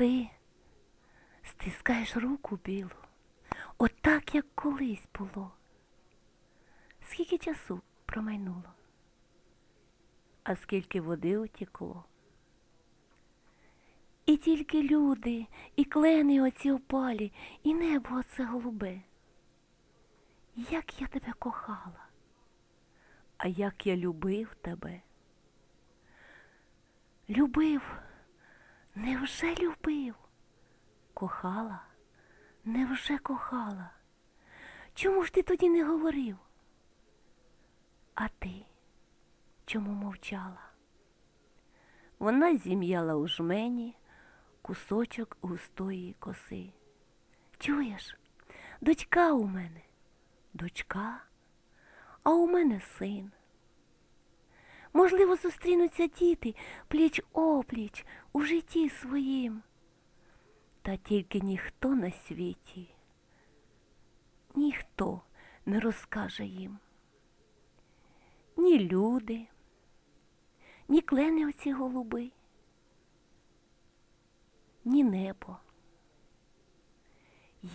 ти стискаєш руку білу, отак, як колись було. Скільки часу промайнуло, а скільки води утекло. І тільки люди, і клени оці опалі, і небо оце голубе. Як я тебе кохала, а як я любив тебе. Любив, невже любив? Кохала, невже кохала? Чому ж ти тоді не говорив? А ти чому мовчала? Вона зім'яла у жмені кусочок густої коси. Чуєш, дочка у мене, дочка, а у мене син. Можливо, зустрінуться діти пліч опліч у житті своїм. Та тільки ніхто на світі, ніхто не розкаже їм. Ні люди, ні клени оці голуби, ні небо.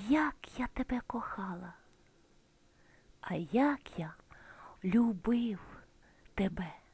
Як я тебе кохала, а як я любив тебе.